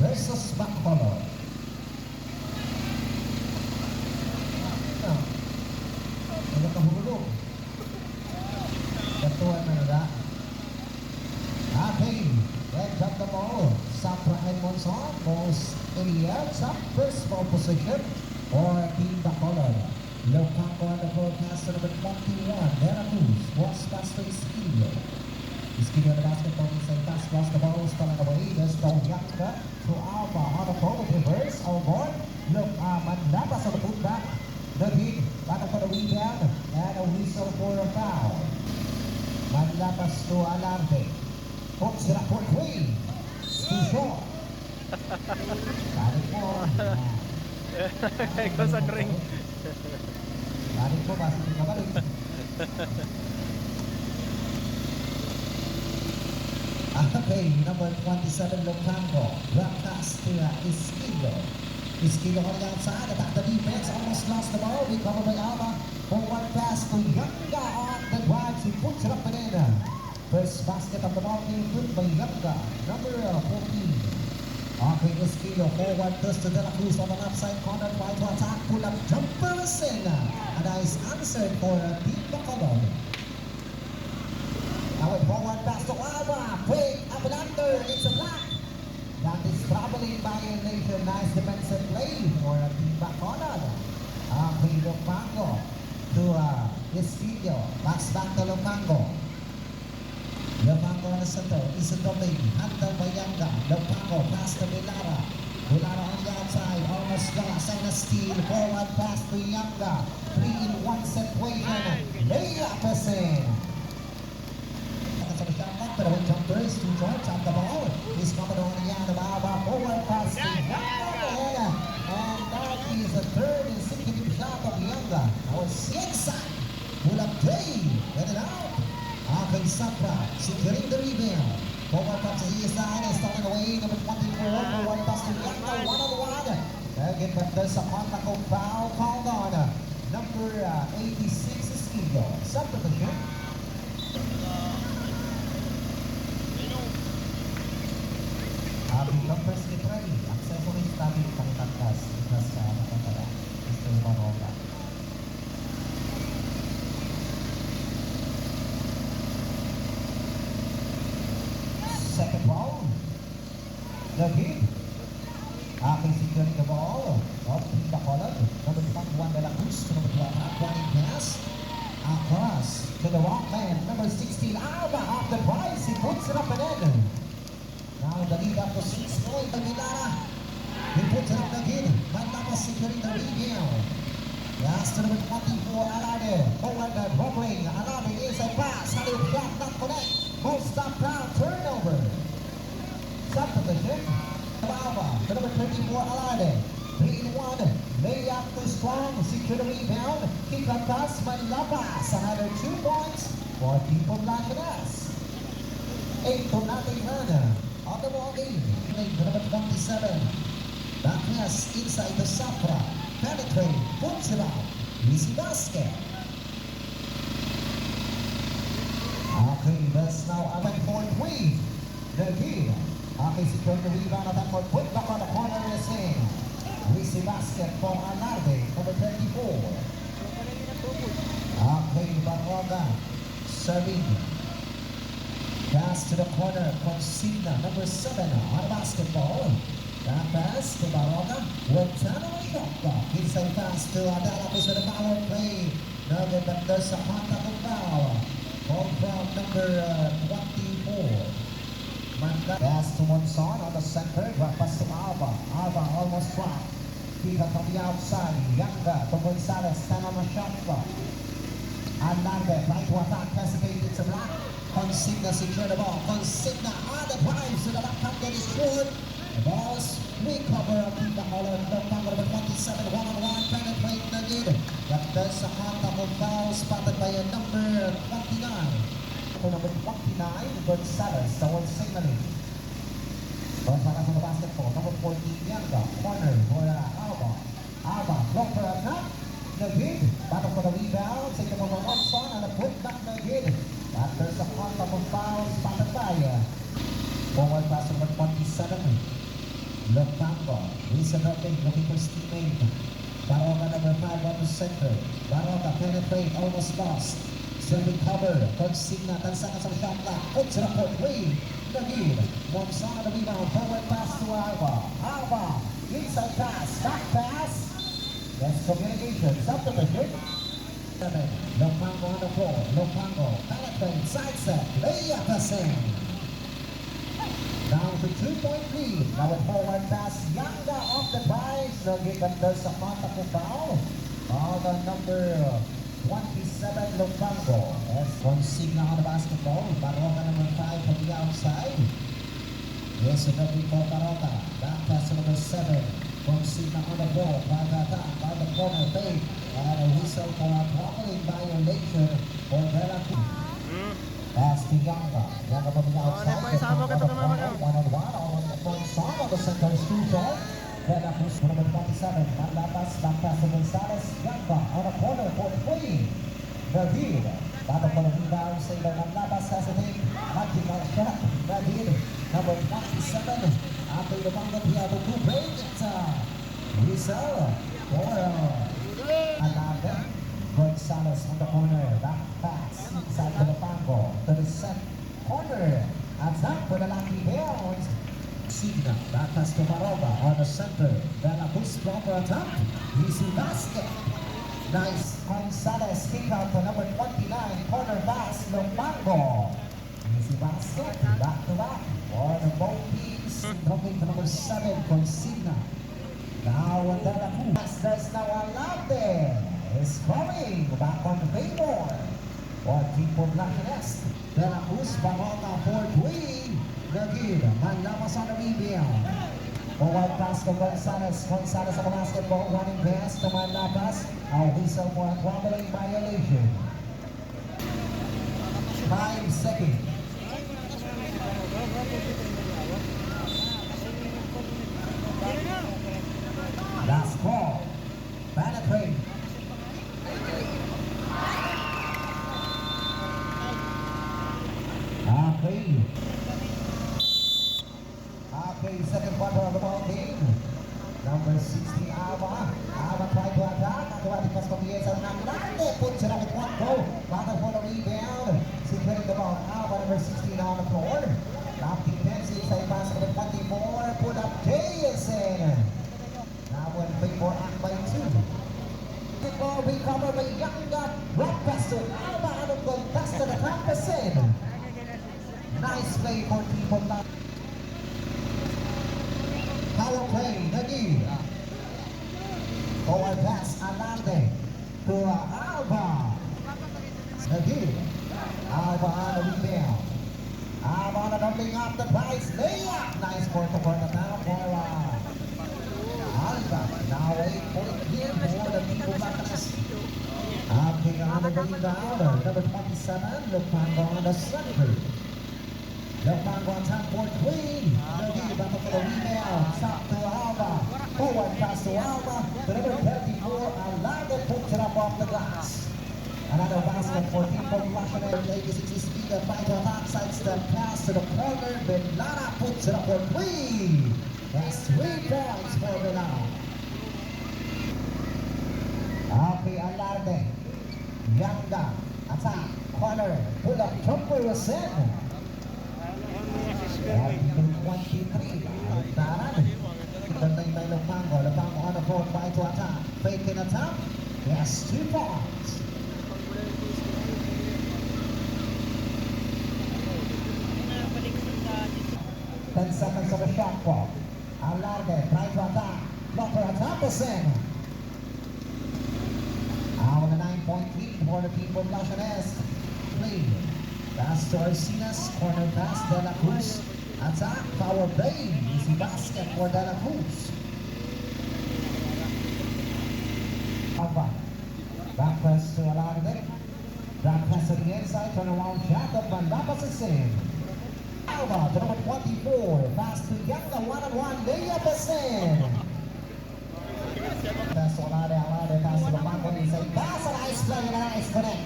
versus Bacolod. Ano ka hulog? Katuan na nada. Okay, let's drop the ball. Sapra and Monson goes in the air. First ball position for Team Bacolod. Locaco on the broadcast to number 21. Veracruz walks past to. Esquilio on the basketball inside pass the ball. Stolen away. There's no Bianca to Alba on the forward reverse. All board. Look, uh, Mandapas on the putback. Nagig, back for the rebound. And a whistle for a foul. Mandapas to Alarde. Hooks it 127 Lopango, broadcast to uh, Iskilo. Iskilo on the outside, attack the defense, almost lost the ball, recovered by Alba, forward pass to Yanga on the drive, he puts it up and in. First basket of the ball came through by Yanga, number 14. Offering this kilo forward thrust to De La Cruz on an upside corner, try to attack, pull up jumper is in, and that is answered for Dean McCollum. Now it forward pass to Alba, Up and. It's a block. That is traveling violation. Nice defensive play for uh, Team Bacolod. Okay, Lopango to uh, Esquilo. Pass back to Lopango. Lopango on the center. Isidore. Handle by Yanga. Lopango. Pass to Vilara. Vilara on the outside. Almost lost. And a steal. Forward pass to Yanga. Three in one situation. Layup is in. Sa shotgun, pero with two on the ball. He's coming on the end of Alba. Forward pass. And that is the third consecutive shot of Yanga. It's inside. Pull-up play. Get it out. Aking Sapra, securing the rebound. Forward pass to his side, and stolen away, number 24. Forward pass to Yanga, one-on-one. Again, but there's a of foul called on. Number uh, 86 is Kido. Subdivision. Strong. Secure the rebound. Kick up pass. Manlapas. Another two points for Team from Lacanas. 8 to nothing run. On the ball game. Number 27. Backlash inside the Safra. Penetrate. Puts it out. Easy basket. Okay, that's now a went for three. Nagin. Okay, secure the rebound at that point. Put back on the corner is in. Easy basket for Alarde, number 24. Okay, Baroga. Serving. Pass to the corner. Consigna, number 7 on basketball. That pass to Baroga. With Tanner Shopka. Inside pass to Adala with the power play. Nugget, but there's a contact of foul. Ball from number uh, 24. Manda. Pass to Monson on the center. Drop pass to Alba. Alba almost dropped. Pick up from the outside. Yanga to Gonzalez. Stand on the shot clock. Alarde, try to attack, hesitate, it's a block. Consigna secure the ball. Consigna on the to the is short. The ball's recover of Tita Holland. The number 27, one-on-one, penetrate the lead. But there's a contact of foul spotted by a number 29. To number 29, Gonzalez, towards signaling. Gonzalez on the basketball. Number 14, Yanga. Corner for uh, Alba, long for a knock. Naguid, battle for the rebound. Take him over one song and a good knock Naguid. After sa contact of foul, spotted by forward pass number 27. Lopango, Lisa Nothing looking for his teammate. Baroka number 5 on the center. Baroka penetrate, almost lost. Still recover. Consigna, tansangan sa shot clock. Coach for three. Naguid, Monsana the rebound. Forward pass to Alba. Alba, inside pass, back pass. Yes, communication. Subdivision. Seven. Lopango on the floor. Lopango. Penetrate. Side set. Layup Hassan. Down to two-point lead. Now with forward pass. Yanga off the drive. Nagiging there's a contact with foul. On the number 27, Lopango. As Consigna on the basketball. Baroka number 5 from the outside. Yes, a double for Baroka. Back pass to number 7. Consigna on the ball. Back attack. By the corner. Fade. And a whistle for a troubling violation for Dela Cruz. Pass to Yanga. Yanga from the outside. Ano pa, isama ka ito naman, ano? One on one. All on the song on the center shooter. Dela Cruz number 27. Manlapas. Back pass to Gonzalez. Yanga on the corner for three. David. Battle for the rebound. Sailor Manlapas has a take. Magical shot. David. Number 27. After the Mangat, he had a good break. It's a whistle for uh, Alaga. Gonzalez on the corner. Back pass inside to the Pango. To the set corner. Attack for the Lucky Bears. Signa. Back pass to Maroba on the center. Then a boost proper attack. Easy basket. Nice. Gonzalez kick out to number 29. Corner pass. Lomango. Easy basket. Back to back. For the both teams. Dropping to number 7. Consigna. Now on the Cruz. There's now Alante. Is coming back on the payboard. For Tipo Blacknest. De La Cruz Baronga for three. Nagin. Manlamas on the rebound. Forward pass to Gonzalez. Gonzalez on the basketball. Running pass to Manlapas. A whistle for a troubling violation. Five seconds. Okay, second quarter of the ball game. Number 60, Alba. Alba tried to attack. Automatic comienza ng Nande. Puts The doubling up the. Layup. Nice attack for uh, Alba. Now eight point here for the. Acting on the. Number 27, Lupango on the center. On top for up for the rebound. Top to Alba. Forward pass to Alba. To number 34, Alande puts it up off the glass. Another basket for Tipo Blackness. 86 speed of five on outside step pass to the corner. Benlara puts it up for three. That's three points for Benlara. Okay, Alarde. Yanga. Attack. Corner. Pull up. Jumper was in. 23. Taran. Gandang by Lopango. Lopango on the court. Try to attack. Fake in. Yes, two points. Ten seconds of a shot clock. Alarde. Try to attack. Attack is in. Now the nine-point lead for the team from Lachanes. Play. Pass to Arcinas. Corner pass. De La Cruz. Attack. Power play. Easy basket for De La Cruz. Alba. Back press to Alarde. Back press to the inside. Turn around shot. Up and Lapas is in. Alba number 24. Fast to one and one, Mia Basin. Pass on out, of out, pass to the mark when you say pass on ice play and ice for it.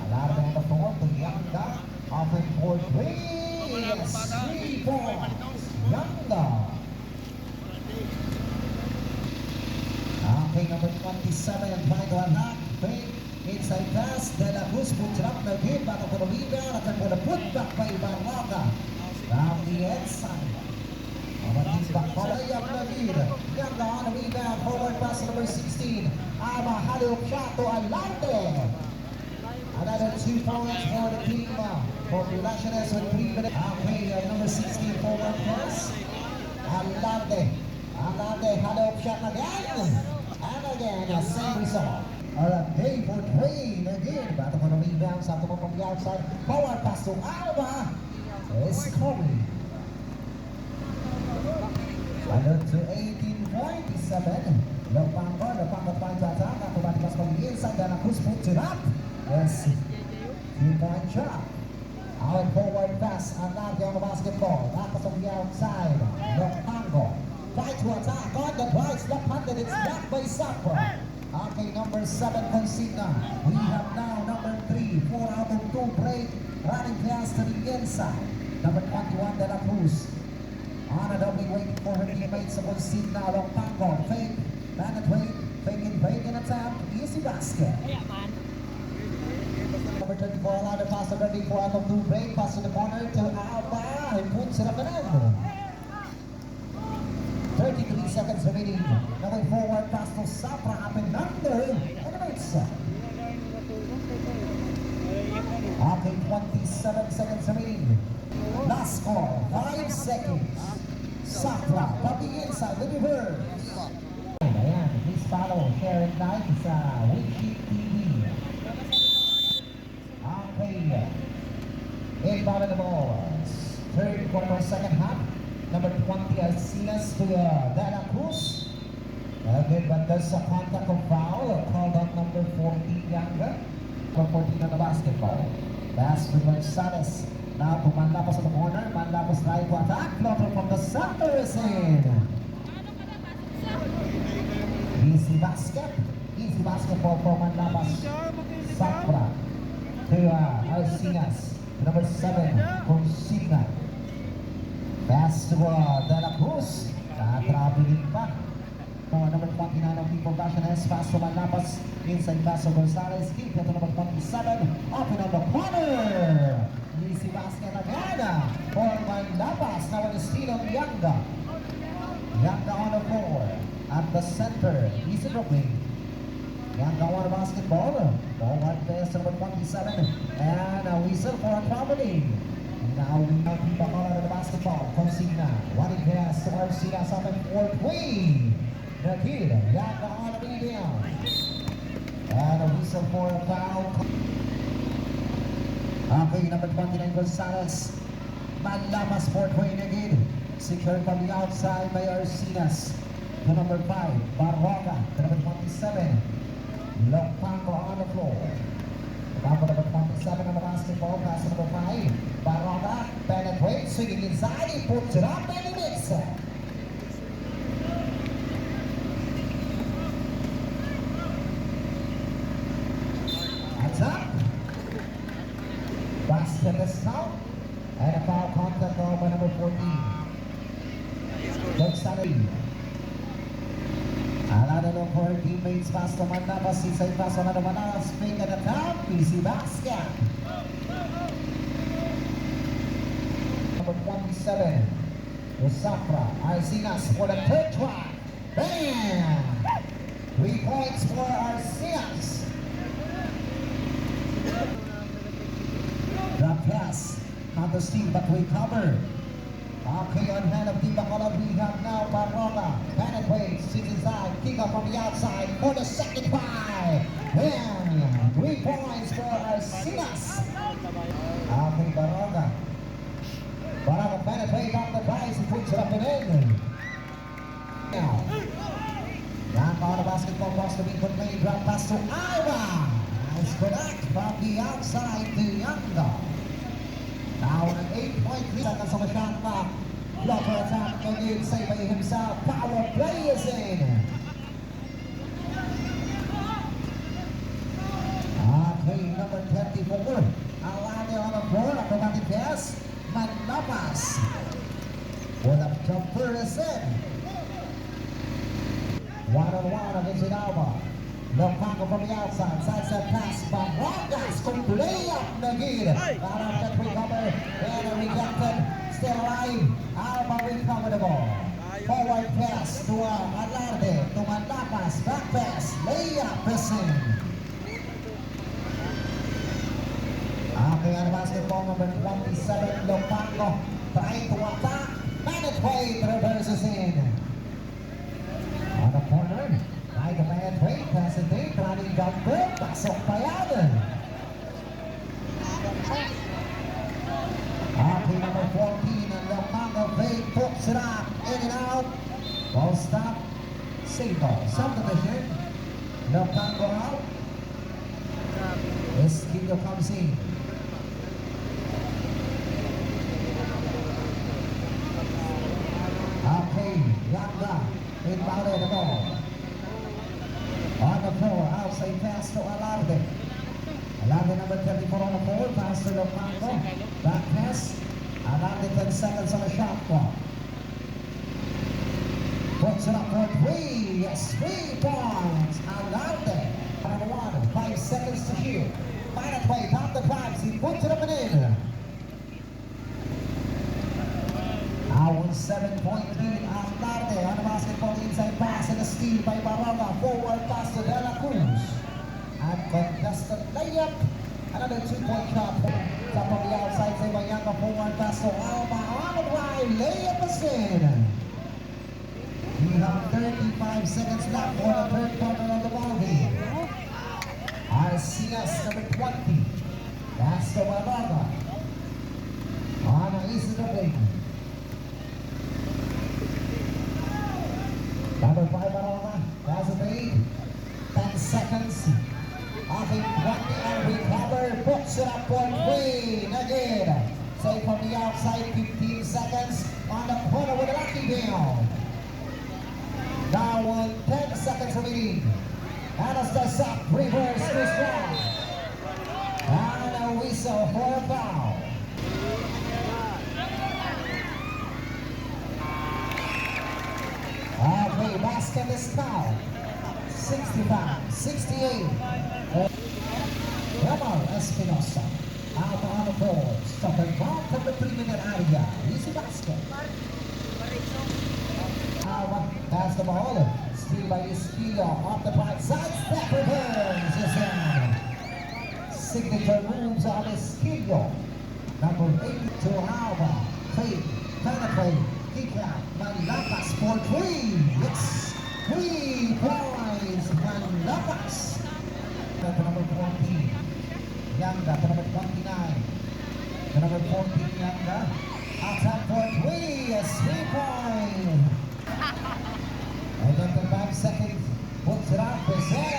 Allowed to number four, Bianca, offering for three. Three points. Bianca. Okay, number 27 and trying to unlock. Fake. Inside pass. De La Cruz puts it up the game. Back for the rebound. At then for the putback by Barraca. Down the inside. Mamatid back palay ang nagid. Ganda on the rebound. Forward pass to number 16. Ama Haluk shot to Alante. Another two points for the team. uh, For Relaciones with three minutes. Okay, uh, number 16 forward pass. Alante. Alante Haluk shot again. And again, uh, same result. Alright, day for Dwayne again. Battle for the rebound. Sakto mo from the outside. Forward pass to Alba. It's Kobe. Ano to 18.7. Lopango, Lopango finds attack. Automatic from the inside. Cruz puts it up. Yes. Two-point shot. Out forward pass. Andrade on the basketball. Back from the outside. Lopango. Try to attack on the price. Left-handed. It's blocked by Sapra. Okay, number seven, Consigna. We have now number three, four out of two break. Running pass to inside. Number 21, De La Cruz. Ana doubling waiting for her teammates on seat now long Paco. Fake, penetrate, fake and fake and attempt. Easy basket. Kaya man. Number 24 allowed to pass already out of two break. Pass to the corner to Alba. He puts it up and in. 33 seconds remaining. Now forward pass to Sapra up and under. Elevates. Okay, 27 seconds remaining. Last score, 5 seconds. Sapra, from the inside, the reverse. Ayan, please follow, and like sa Wiki TV. Okay. Inbound of the ball. Third quarter, second half. Number 20, Alcinas to uh, De La Cruz. Again, but there's a contact of foul called on number 14, Younger. Number 14 on the basketball. Pass to Gonzalez. Now to Manlapos on the corner. Manlapos trying to attack. Floater from the center is in. Easy basket. Easy basketball for Manlapas. Sapra to uh, Alcinas. Number 7, Consigna. Pass to uh, De La Cruz. Natraveling pa. Uh, number 29 of People Passiones. Pass to Manlapas. Inside pass to Gonzalez. Keep it to number 27. Open on the corner. Basket again. uh, For Manlapas. Now on the steal of Yanga. Yanga on the floor. At the center. Easy Brooklyn. Yanga on the basketball. Forward pass to number 27. And a whistle for a traveling. Now we have the Bahala of the basketball. Consigna. Running pass to Arcina up and fourth wing. The kid. Yanga on the medium. And a whistle for a foul. Okay, number 29 Gonzalez. Manlamas fourth wing again. Secured from the outside by Arcinas. To number 5, Barroca. To number 27, Lopango on the floor. Lopango number 27 on the basketball. Pass number 5, Barroca. Penetrates, swinging inside. He puts it up and he makes it. That's up. Basket is now. And a foul contact call by number 14. Gonzalez. Alala lang her teammates. Pass Mandapas. Sisay pass on the Manalas. Fake at the top. Easy basket. Number 27. Usafra. Arcinas for the third try. Bam! Three points for Arcinas. The pass. The steal, but recover. Okay, on hand of Team we have now Barroca. Penetrates, sits inside, kick up from the outside for the second try. And three points for Arcinas. Okay, Barroca. Barroca penetrates on the prize, he puts it up and in. Now, Young on the basketball across the week for play, drop pass to Ira. Nice connect from the outside to Younger. Now an 8.3 seconds on the shot clock. Blocker attack again, saved by himself. Power play is in. Okay, number 24. Alane on the floor. Automatic pass. Manlapas. For the jumper is in. One on one against Inalba. Lopango from the outside. Side step pass. Barangas up Nagir. Baran Layup. Pressing. Okay, on basketball number 27, Lopango trying to attack. Manitoy reverses in. Esquillo comes in. Okay, Yanga inbounded the ball. On the floor, outside pass to Alarde. Alarde number 34 on the floor, pass to Lopango. Back pass. Alarde 10 seconds on the shot clock. Puts it up for three. Yes, three points. Alarde. Number one, five seconds to shoot. 16 by Barada forward pass to De La Cruz. Uncontested layup. Another two-point shot. Top of the outside, Zebayanga forward pass to Alba. On the right, layup is in. We have 35 seconds left for the third quarter of the ball game. RCS number 20. That's the Barada. On the east it up for three. Again. Say from the outside, 15 seconds. On the corner with a lucky down. Now on 10 seconds remaining. Anastasia reverse to strong. And a whistle for a foul. Okay, basket is now 65, 68. Espinosa out on the board. Stop and ball from the three-minute area. Easy basket. Now, pass the ball. Steal by Esquillo off the right side. Step returns. Yes, and signature moves on Esquillo. Number 8 to Alba. Fake, penetrate, kick out. Manlapas for three. Yes, three points. Manlapas. To number 14. Yanga to number 29. To number 14, Yanga. Attack for three. Yes, three then the five seconds. Puts it. Pesena. That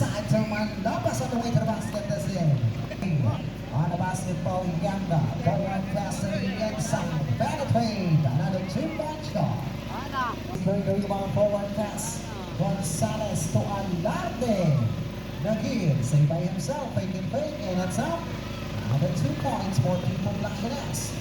Mandapas on the way to the basket this year. On the Yanga. Forward pass to the inside. Penetrate. Another two-point shot. Bring the rebound forward pass. Gonzalez to Alarde. Nagir, say by himself, and fake, and it's up. Another two points for people Black Connects.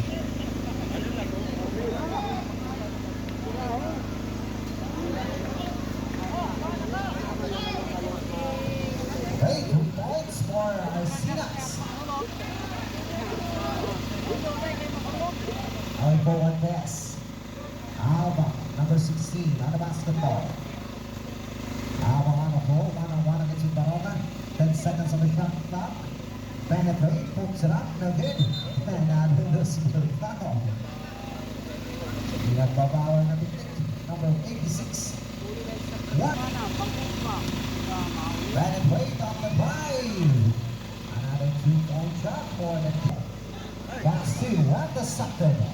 Hey, two points for Arcinas. Going forward pass. Alba, number 16, on the basketball. Alba on the ball, one on one against Barona. 10 seconds on the shot clock. Penetrate, puts it up, no good. And uh, this will foul. Pinagbabawan na titik. Number 86. One. Penetrate on the drive. Another two-point shot for the Pass two at the second.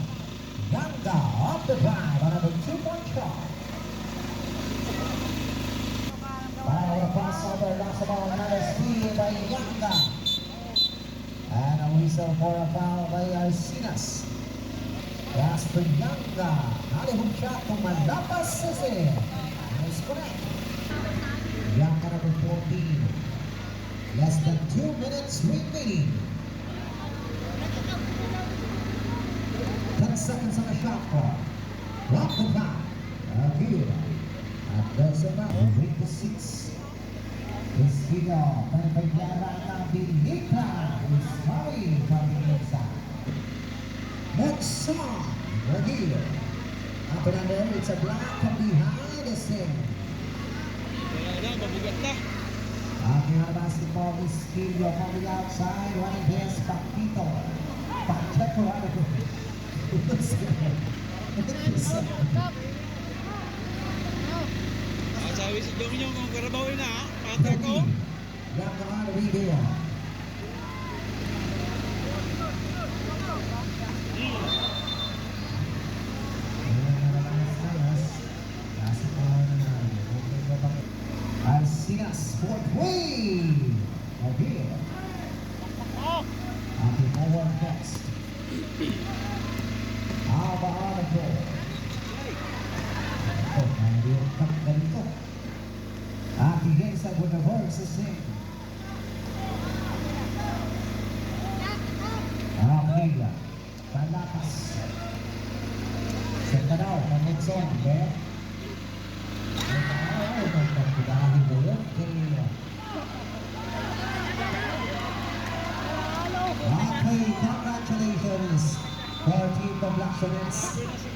Therefore, they are sinners. Pass to Yanga. Alihog shot kung malapas. Nice. Yanga number 14. Less than 2 minutes remaining. 10 seconds on the shot clock. Rock the clock. Aguirre. And that's about. Wait the 6. Iskida ng pagyara ng Pilika is Mari Paminsa. Next song, Regilo. Up and under, it's a black from behind the scene. Kaya na, mabugat na. Aking na basketball is Kilio coming outside, running past Pakito. Pakito, ano? Ito na, sabi si Domino kung karabawin na, ha? Patak ko. Yang on video. Arsinas fourth way. bless His name. Akila, Talapas, sa Tanaw, Manitson, Ben, sa Tanaw, magpagpagahin na yun, kanina. Okay, congratulations, our team of Lakshmans.